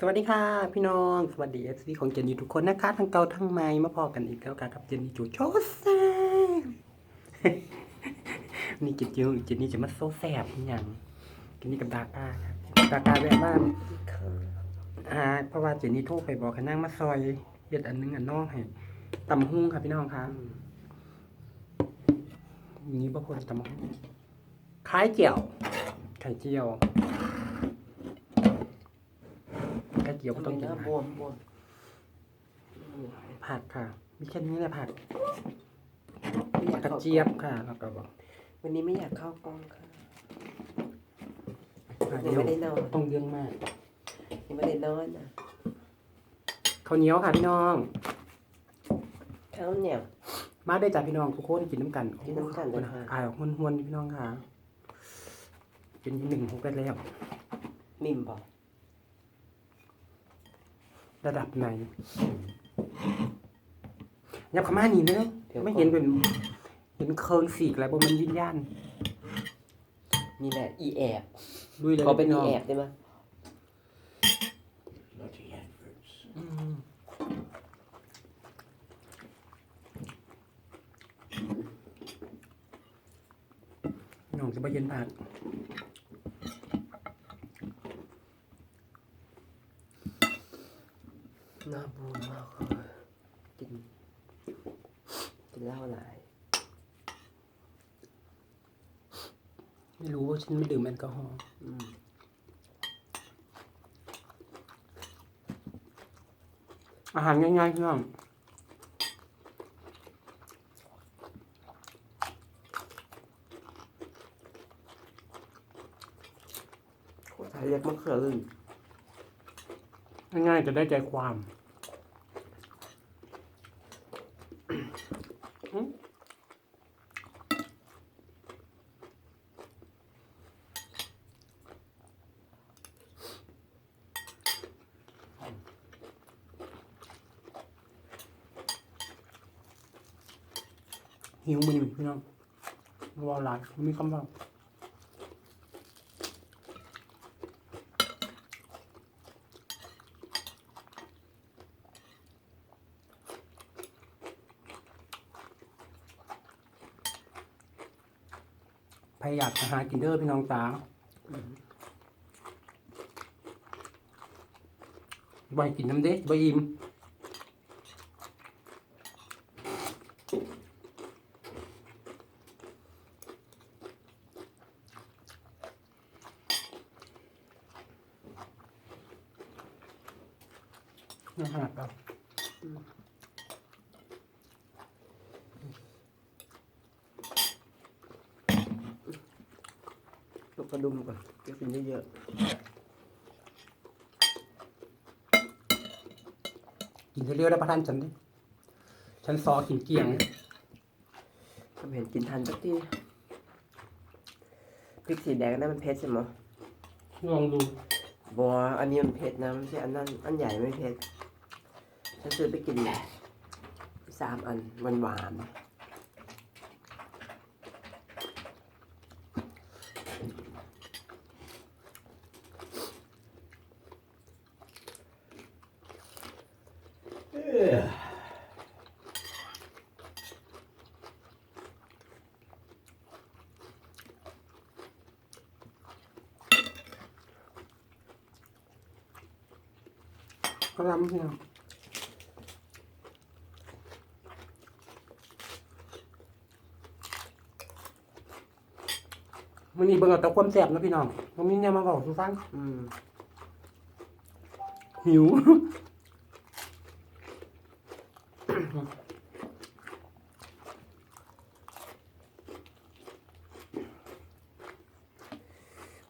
สวัสดีค่ะ พี่น้องสวัสดีเอฟซีของเจนนี่ทุกคนนะคะทั้งเก่าทั้งใหม่มาพอกันอีกแล้วกันกับเจนนี่จูโชแซบนี่เจนนี่เจนนี่จะมาโซแซบอหย่างเจนนี่กับดาก้าครับดาก้าแวะบ้านอ่าเพราะว่าเจนนี่โทรไปบอกให้นั่งมาซอยเย็ดอันหนึงอันนองให้ตำหุ้งค่ะพี่น้องครับอย่างนี้บางคนตำหุ้งคล้ายเจียวไข่เจียว เจียวก็ต้องกินนะผับกวมบวมผักค่ะ มีแค่นี้แหละผักไม่อยากกระข้าเจี๊ยบค่ะ แล้วก็บอก วันนี้ไม่อยากเข้ากล้องค่ะผักยังเดียวไม่ได้นอนต้องเรื่องมากยังไม่ได้นอนนะข้าวเหนียวค่ะพี่น้องข้าวเหนียวมาได้จากพี่น้องทุกคนกินน้ำกันกินน้ำกันเลยค่ะอ่าหวนหวนๆพี่น้องค่ะเป็นหนึ่งหกได้แล้วนิ่มบอก ระดับไหนยับขม่านี่เนอะไม่เห็นเป็น เห็นเคิงสีกอะไรบนมันวิญญาณนี่แหละ อีแอบด้วยเลยขอเป็นพี่อีน้องแอบได้ไหมอืมพี่น้องจะไปเย็นผัก น่าบวมมากเลยกิน กินเหล้าหลาย ไม่รู้ว่าฉันไม่ดื่มแอลกอฮอล์อืมอาหารง่ายๆพี่น้องโคตรไทยเรียกมะเขือลื่นง่ายๆจะได้ใจความ หิวมันอยู่พี่น้องรอหลายมีคำว่า พยายามหากินเดอร์พี่น้องตาบ่ให้กินน้ำเด้บ่อิ่ม กกระดุมก่อนจะกินเยอะกินเรื่อยๆได้ประทานฉันดิฉันซอกินเกลี่ยงๆทำเห็นกินทันสักทีพริกสีแดงนั่นมันเผ็ดใช่ไหมลองดูบัวอันนี้มันเผ็ดนะไม่ใช่อันนั้นอันใหญ่ไม่เผ็ดฉันซื้อไปกินสามอันหวานหวาน ก็รำพี่น้องมันนี่เบิ่งเอาแต่ความแซ่บนะพี่น้องมันมีเนี่ยมาบอกสุฟังอืมหิว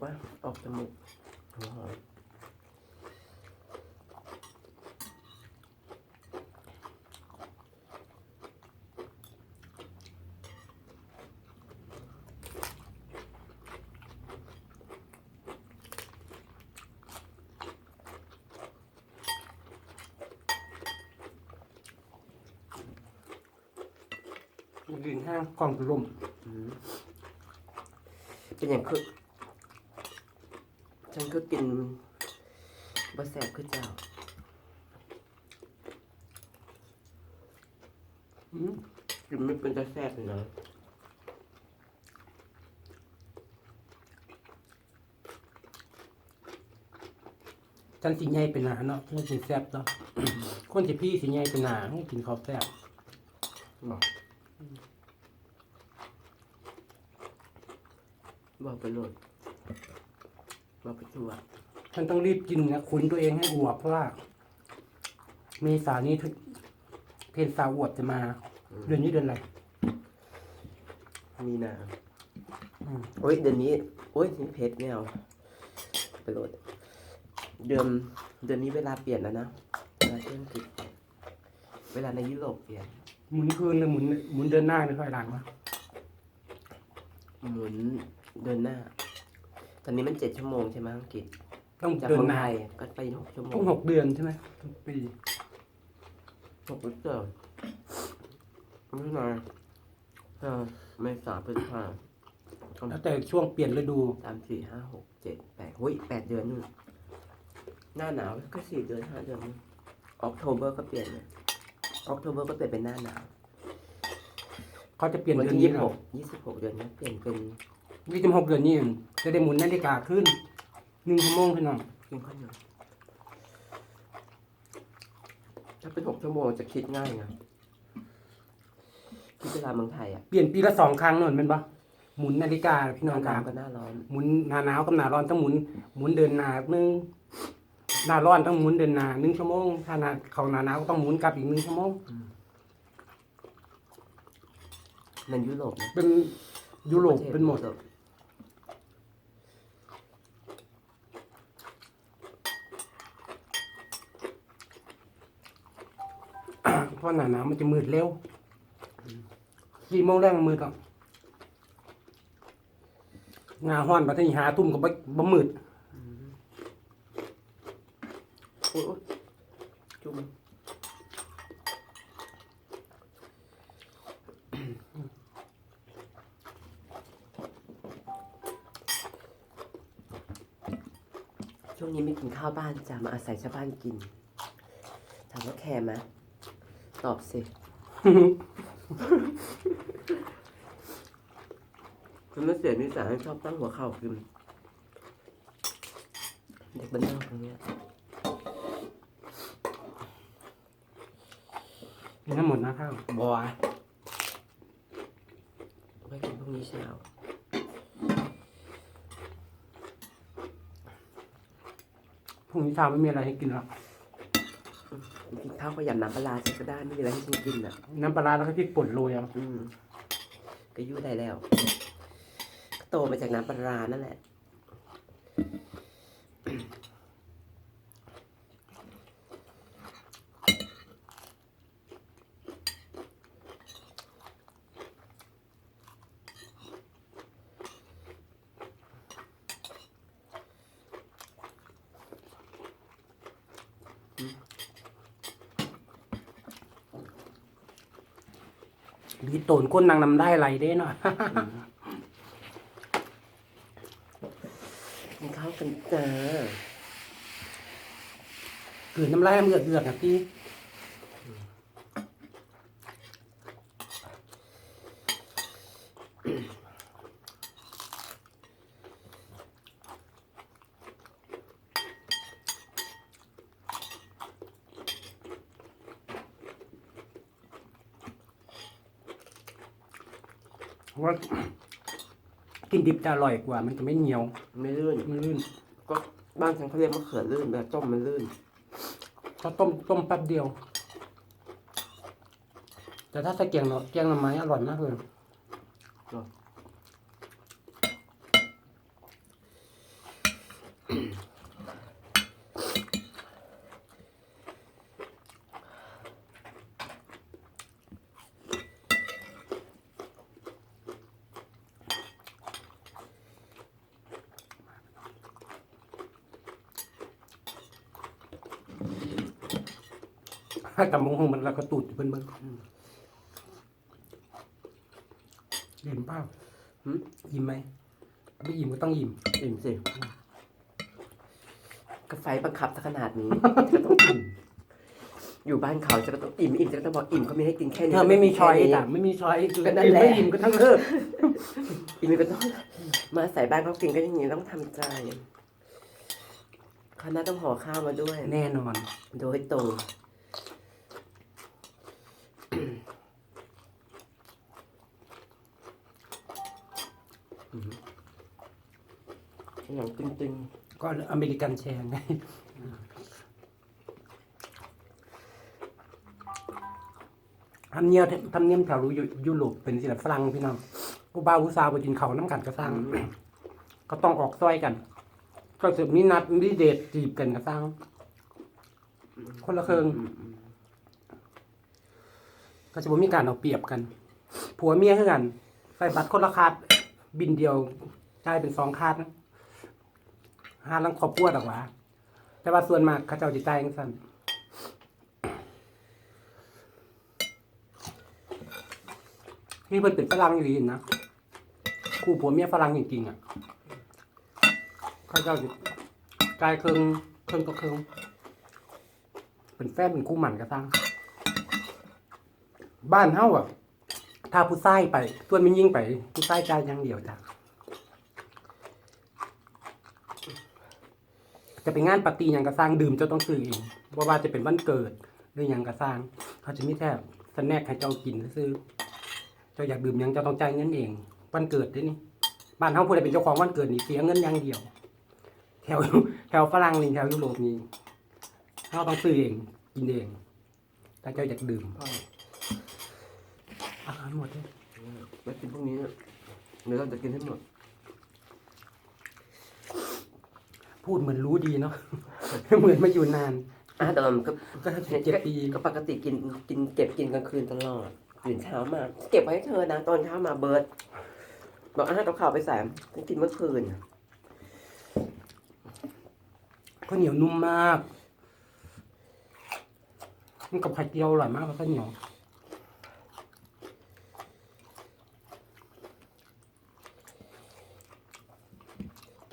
ว่าออกจมูก นห้างกล่องตุ่มอืมเป็นอย่างคือฉันก็กินบ่แซ่บคือเจ้าอืมกินไม่เป็นจะแซ่บเลยนะจันสิใหญ่เป็นหนาเนาะจันสิแซ่บเนาะคนสิพี่สิใหญ่เป็นหนาให้กินข้าวแซ่บบอก บอกไปโหลดบอกไปทั่วฉันต้องรีบกินนะขุนตัวเองให้อวบเพราะว่าเมษานี้ทุกเพนสาวอวบจะมา เดือนนี้เดือนอะไรมีนาอืมโอ้ยเดือนนี้โอ้ยนี่เพชรไม่เอาไปโหลดเดือนเดือนนี้เวลาเปลี่ยนแล้วนะเวลาที่อังกฤษเวลาในยุโรปเปลี่ยนหมุนคืนหรือหมุนหมุนเดินหน้าหรือถอยหลังวะหมุน เดินหน้า ตอนนี้มันเจ็ดชั่วโมงใช่ไหมอังกฤษต้องจากเดินเมืองหน้าไทยก็ไปหกชั่วโมต้องงหกเดือนใช่ไหมทุกปีหกหรือเปล่าไม่นานเออเมษาพฤษภาแล้วแต่ช่วงเปลี่ยนฤดู สามสี่ห้าหกเจ็ดแปดหุ้ยแปดเดือนนู่นหน้าหนาวก็สี่เดือนห้าเดือนนู่นออกโทเบอร์ก็เปลี่ยนเลยออกโทเบอร์ก็เปลี่ยนเป็นหน้าหนาว เขาจะเปลี่ยนวันเดือนที่นี้ยี่สิบเหรหอกยี่สิบหกเดือนนี้เปลี่ยนเป็น ยี่สิบหกเดือนนี้จะได้หมุนนาฬิกาขึ้นหนึ่งชั่วโมงพี่น้องกินข้าวเหนียวถ้าเป็นหกชั่วโมงจะคิดง่ายไงคิดเวลาเมืองไทยอะ เปลี่ยนปีละสองครั้งนนเป็นปะหมุนนาฬิกาพี่หน้อน้างหครันาวบกับหน้าร้อน หมุนหน้าหนาวกับหน้าร้อนต้องหมุนหมุนเดินหน้าหนึ่งหน้าร้อนต้องหมุนเดินหน้าหนึ่งชั่วโมงถ้าหน้าเขาหน้าหนาวก็ต้องหมุนกลับอีกหนึ่งชั่วโมงมันยุโรปนะเป็นยุโรปเป็นหมดยุโรปเพ ราะหน้าหนาวมันจะมืดเร็วกี่โมงแรกมันมืดหรอกหน้าห้อนบัดนี้หาทุ่มก็บ่บ่มืดโอ้ยโอ้ยจุ่มช่วงนี้ไม่กินข้าวบ้านจะมาอาศัยชาวบ้านกิน ถามว่าแคร์ไหม ตอบสิ คุณไม่เสียนิสัยชอบตั้งหัวเข่ากินเด็กบ้านนอกตรงเนี้ยกินทั้งหมดนะข้าวบัวไว้กินพรุ่งนี้เช้าพรุ่งนี้เช้าไม่มีอะไรให้กินหรอก กินข้าวก็ยำน้ำปลาร้าฉันก็ได้ไม่มีอะไรให้ฉันกินอะ น้ำปลาร้าแล้วก็พริกป่นโรยเอาอืมก็ยุ่ได้แล้ว ก็โตมาจากน้ำปลาร้านั่นแหละ ดีโตนก้นนางนำได้ไรเด้เนาะกินข้าวกันจ้าเกิดน้ำลายมันเอือกเอือกอะพี่ ว่ากินดิบจะอร่อยกว่า มันจะไม่เหนียว ไม่ลื่นไม่ลื่นก็บ้านฉันเขาเรียกมะเขือลื่นแบบต้มมันลื่นเขาต้มต้มแป๊บเดียว แต่ถ้าใส่เกียงเนาะเกียงหน่อไม้อร่อยมากเลย ถ้าตำมงหงมันแล้วก็ตูดอยู่เพิ่นเบิ่งอิ่มเปล่าหืมอิ่มไหมไม่อิ่มก็ต้องอิ่ม อิ่มสิก็ไฟบังคับซะขนาดนี้ จะต้องอิ่ม อยู่บ้านเขาจะต้องอิ่มอิ่มจะต้องบอกอิ่มเขาไม่ให้กินแค่นี้เธอไม่มีช้อยแค่นี้จ้ะไม่มีช้อยคือก็นั่นกินแหละ ไม่อิ่มก็ทั้งเลิกอิ่มก็ต้องมาใส่บ้านเขากินก็อย่างนี้ต้องทำใจคณะต้องห่อข้าวมาด้วย แน่นอน โดยตรง หนังตึงก็อเมริกันแชร์ไงทำเนียมทำเนียมแถวรู้ยุโรปเป็นสิลฝรั่งพี่น้องผู้บ่าวผู้สาวไปกินเขาวน้ำกันก็สร้างก็ต้องออกซอยกัน ก็จะมีนัดมีเดทจีบกันก็สร้างคนละเครื่องก็จะบ่มีการเอาเปรียบกัน ผัวเมียคือกันใส่บัตรคนละคาดบินเดียวจ่ายเป็นสองคาด หาลังครอบครัวดอกว่าแต่ว่าส่วนมากเขาเจ้าจิจ่ายจังซั่นนี่เพิ่นเป็นฝรั่งอีหลีนะคู่ผัวเมียฝรั่งจริงๆอะเขาเจ้าจิจ่ายเครื่องเครื่องต่อเครื่องเป็นแฟนเป็นคู่หมันก็สร้างบ้านเฮาอะถ้าผู้ชายไปส่วนมันยิ่งไป ผู้ชายจ่ายอย่างเดียวจ้ะ จะเป็นงานปาร์ตี้หยังก็สร้างดื่มเจ้าต้องซื้อเองเพราะว่าจะเป็นวันเกิดหรือหยังก็สร้าง เขาจะมีแค่สแน็คให้เจ้ากินซื้อเจ้าอยากดื่มหยังเจ้าต้องจ่ายเงินเองวันเกิดเด้นี่บ้านเฮาผู้ใดเป็นเจ้าของวันเกิดนี่เสียเงินอย่างเดียว แถวแถวฝรั่งนี่แถวยุโรปนี่เฮาต้องซื้อเองกินเองถ้าเจ้าอยากดื่มๆพ่ออาหารหมดเลยมากินพวกนี้นะเดี๋ยวเราจะกินให้หมด พูดเหมือนรู้ดีเนาะ เหมือนมาอยู่นาน อะแต่มันก็ก็เจ็ดปีก็ปกติกินกินเก็บกินกลางคืนตลอดตื่นเช้ามา เก็บไว้ให้เธอนะตอนเช้ามาเบิร์ดบอกอะกับข่าวไปแสามฉันกินเมื่อคืนข้าวเหนียวนุ่มมาก มันกับไข่เจียวอร่อยมากแล้วข้าวเหนียว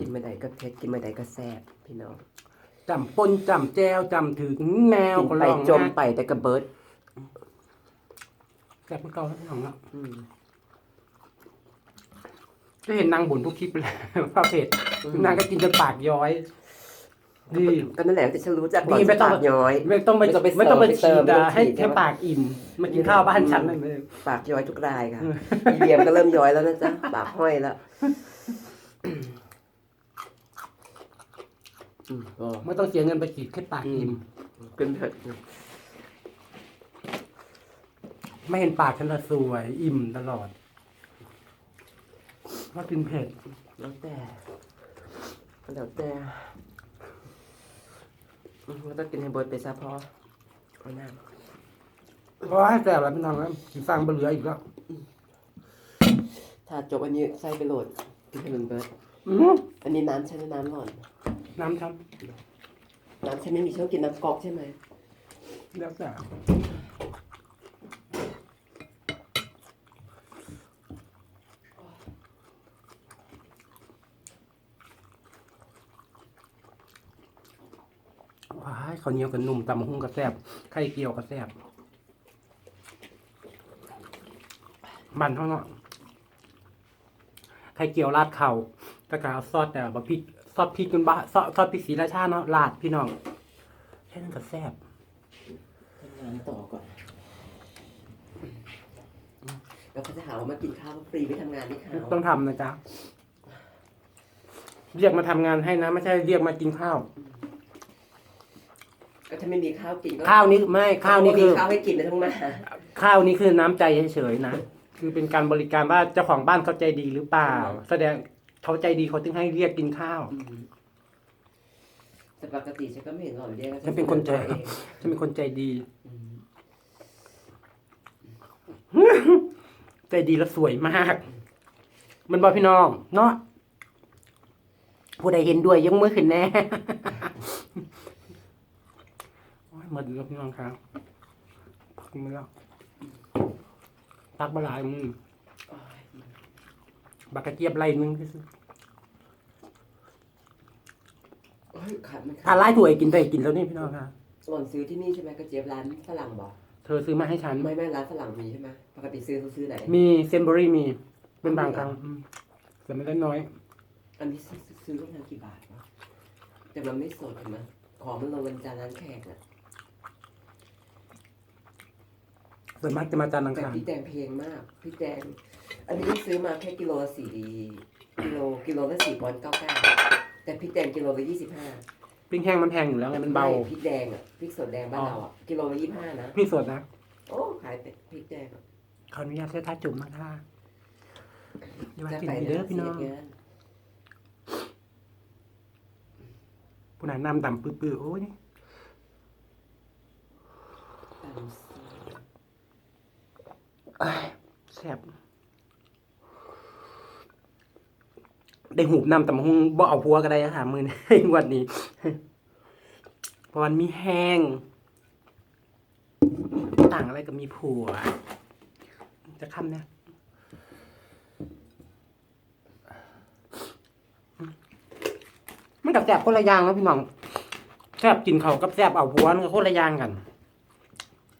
นมาใดก็เผ็ดกินมาใดก็แซ่บพี่น้องจำปนจำแจวจำถึงแมวกินก็ไปลองจมนะไปแต่กระเบิร์ดแซ่บเมื่อเก่าแล้วพี่น้องเนาะอืม จะเห็นนางบ่นทุกคลิปเลยว่าเผ็ดนางก็กินจนปากย้อย ดี ก็นั่นแหละที่ฉันรู้จักดีไม่ไม่ต้ต้อองงย้อย ไม่ต้องไปไม่ต้องไปไม่ต้องไปเสิร์ฟฉีดไม่ต้องอะให้ฉีดแค่ปากอิ่มมากินข้าวบ้านฉันเลยปากย้อยทุกรายค่ะอีเลียมก็เริ่มย้อยแล้วนะจ๊ะปากห้อยแล้ว อืมก็ไม่ต้องเสียเงินไปฉีดแค่ปากอิ่มกินเผ็ดไม่เห็นปากฉันละสวย อิ่มตลอดว่ากินเผ็ดแล้วแต่แล้วแต่อืมก็ต้องกินให้เบิร์ดไปซะพอเอาหน้าเพราะให้แซ่บแล้วพี่น้องแล้วกินสร้างบะเหลืออีกแล้วถ้าจบอันนี้ใส่ไปโหลดกินให้มันเบิร์ดอืมอันนี้น้ำใช้น้ำหล่อน น้ำช้น้ำใช้ไม่มีช่องกินน้ำก๊อกใช่ไหมำแล้วแต่ว้ายข้าวเหนียวกับนุ่มตำหุ้งกับแซ่บไข่เกียวกับแซ่บมันเท่านั้นไข่เกียวราดเข่าตะกเอาซอสแต่บะพริกซ อสพริกกันบะซอสซอสพริกสีราชาเนาะราดพี่น้องแค่นั้นก็แซ่บทำงานต่อก่อน แล้วเขาจะหาว่ามากินข้าวฟรีไปทำงานนี่ค่ะต้องทำนะจ๊ะ เรียกมาทำงานให้นะ ไม่ใช่เรียกมากินข้าว ก็ถ้าไม่มีข้าวกินก็ข้าวนี้ไม่ข้าวนี้คือ มีข้าวให้กินนะทั้งมาข้าวนี้คือน้ำใจเฉยๆนะ คือเป็นการบริการว่าเจ้าของบ้านเขาใจดีหรือเปล่า แสดง เขาใจดีเขาถึงให้เรียกกินข้าว แต่ปกติฉันก็ไม่เห็นหล่อนเรียกฉันเป็นคนใจเองฉันเป็นคนใจดี อืมใจดีและสวยมาก มันบอกพี่น้อง เนาะผู้ใดเห็นด้วยยกมือขึ้นแน่โอ้ยหมดแล้วพี่น้องครับพักมาแล้วพักมาหลายมือ บักกระเจี๊ยบไรนึงที่สุดโอ้ยฮ้ยขาดมันถ้าไล่ถ้วยกินไปกินแล้วนี่พี่น้องค่ะ ส่วนซื้อที่นี่ใช่ไหมกระเจี๊ยบร้านฝรั่งบอกเธอซื้อมาให้ฉัน ไม่ไม่ร้านฝรั่งมีใช่ไหมปกติซื้อเขาซื้อไหน มีเซนเบอรี่มี เป็นบางครั้งอืมแต่ไม่ได้น้อย อันนี้ซื้อซื้อประมาณกี่บาทวะแต่มันไม่สดเห็นไหมของมันลงวันจานร้านแขกน่ะส่วนมากจะมาจานอังแต่คาร พี่แดงเพลงมาก พี่แดง อันนี้ซื้อมาแค่กิโลละสี่กิโลกิโลละสี่ปอนด์เก้าเก้าแต่พี่แดงกิโลละยี่สิบห้าปิ้งแห้งมันแพงอยู่แล้วไงมันเบา พริกแดงอะพริกสดแดงบ้านเราอะกิโลละยี่สิบห้านะพี่สดนะโอ้ขายแต่พริกแดงอะขออนุญาตใช้ท่าจุ่มนะคะอย่ามาจะกินไปดีเด้อพี่น้องเสียเงินผู้นายน้ำดำปื้อๆโอ้ยตามซื้ออ้ายแซ่บ ได้หูบน้ำตำหุงบ่เอาพัวก็ได้อะค่ะมือนี้วันนี้เพราะมันมีแห้ง ต่างอะไรก็มีผัว จะคำเนี่ยมันกับแซ่บคนละอย่างแล้วพี่น้องแซ่บกินเขากับแซ่บเอาผัวมันก็คนละอย่างกัน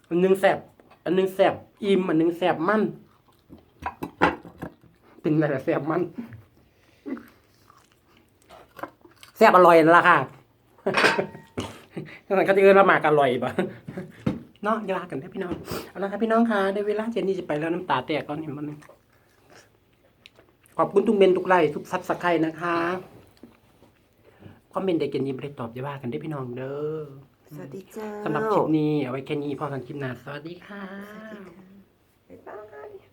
อันหนึงแซ่บอันหนึงแซ่บอิ่มอันหนึงแซ่บมันเป็นอะไรแซ่บมัน แซ่บอร่อยนั่นล่ะค่ะนั่นก็จะเอิ้นว่าหมากอร่อยปะเนาะอย่าว่ากันเด้อพี่น้อง เอาละครับพี่น้องค่ะได้เวลาเจนนี่จะไปแล้วน้ำตาแตกก่อนเห็นมันงขอบคุณทุกเมนทุกไลค์ทุกซับสไครต์นะคะคอมเมนต์ใดเจนนี่ไม่ได้ตอบอย่าว่ากันเด้อพี่น้องเด้อสวัสดีเจ้าสำหรับคลิปนี้เอาไว้แค่นี้พอกันคลิปหน้าสวัสดีค่ะสวัสดีค่ะ